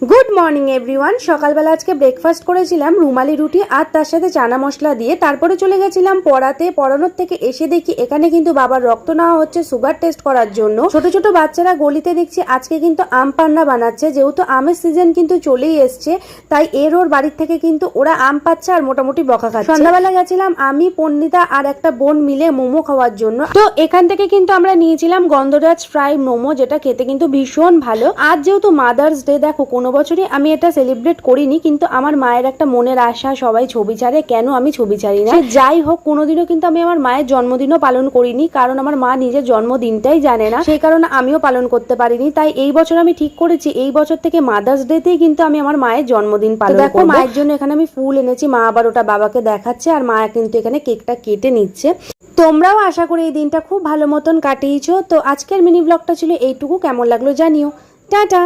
Good morning everyone সকালবেলা আজকে breakfast করেছিলাম, রুমালি রুটি আর তার সাথে চানা মশলা দিয়ে। তারপরে চলে গেছিলাম পড়াতে। পড়ানোর থেকে এসে দেখি এখানে কিন্তু বাবার রক্ত নেওয়া হচ্ছে সুগার টেস্ট করার জন্য। ছোট ছোট বাচ্চারা গলিতে দেখছি আজকে কিন্তু আম পান্না বানাচ্ছে। যেহেতু আমের সিজন কিন্তু চলেই এসছে, তাই এর ওর বাড়ির থেকে কিন্তু ওরা আম পাচ্ছে আর মোটামুটি বকা খাচ্ছে। সন্ধ্যাবেলা গেছিলাম আমি, পন্ডিতা আর একটা বোন মিলে মোমো খাওয়ার জন্য। তো এখান থেকে কিন্তু আমরা নিয়েছিলাম গন্ধরাজ ফ্রাই মোমো, যেটা খেতে কিন্তু ভীষণ ভালো। আজ যেহেতু মাদার্স ডে দেখো, কোনো বছরই আমি এটা সেলিব্রেট করিনি কিন্তু আমার মায়ের একটা মনের আশা সবাই ছবি ছাড়ে কেন আমি ছবি ছাড়ি না? যাই হোক কোনোদিনও কিন্তু আমি আমার মায়ের জন্মদিনও পালন করিনি কারণ আমার মা নিজের জন্মদিনটাই জানে না। সেই কারণে আমিও পালন করতে পারিনি তাই এই বছর আমি ঠিক করেছি এই বছর থেকে মাদার্স ডেতেই কিন্তু আমি আমার মায়ের জন্মদিন পালন দেখো মায়ের জন্য এখানে আমি ফুল এনেছি মা আবার ওটা বাবাকে দেখাচ্ছে আর মা কিন্তু এখানে কেকটা কেটে নিচ্ছে। তোমরাও আশা করি এই দিনটা খুব ভালো মতন কাটিয়েছো। তো আজকের মিনি ব্লগটা ছিল এইটুকু কেমন লাগল জানিও। টাটা!